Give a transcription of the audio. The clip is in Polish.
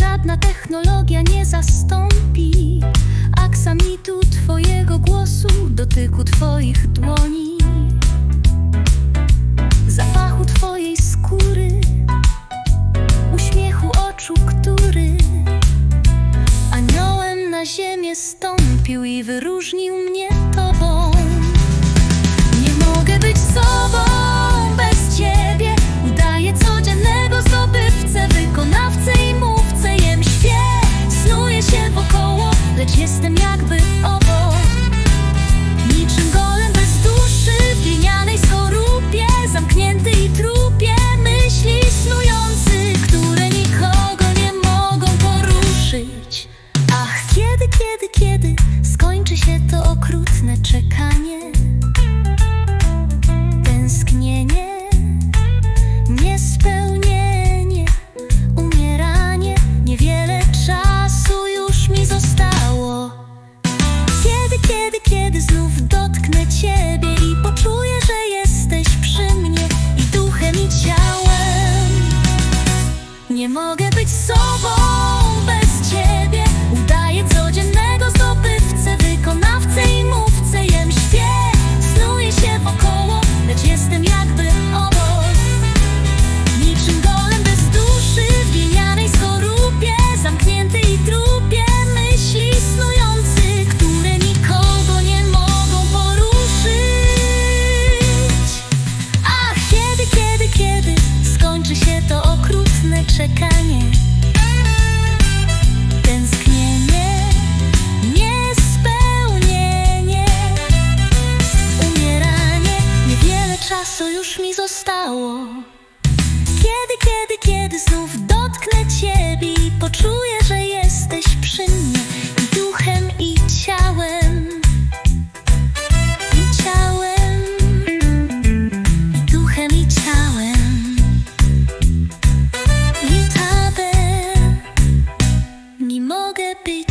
Żadna technologia nie zastąpi aksamitu Twojego głosu, dotyku Twoich dłoni, zapachu Twojej skóry, uśmiechu oczu, który aniołem na ziemię stąpił i wyróżnił mnie to. 去看 ciało Kiedy, kiedy, kiedy znów dotknę ciebie I poczuję, że jesteś przy mnie I duchem, i ciałem. I ciałem. I duchem, i ciałem. I tabę Nie mogę być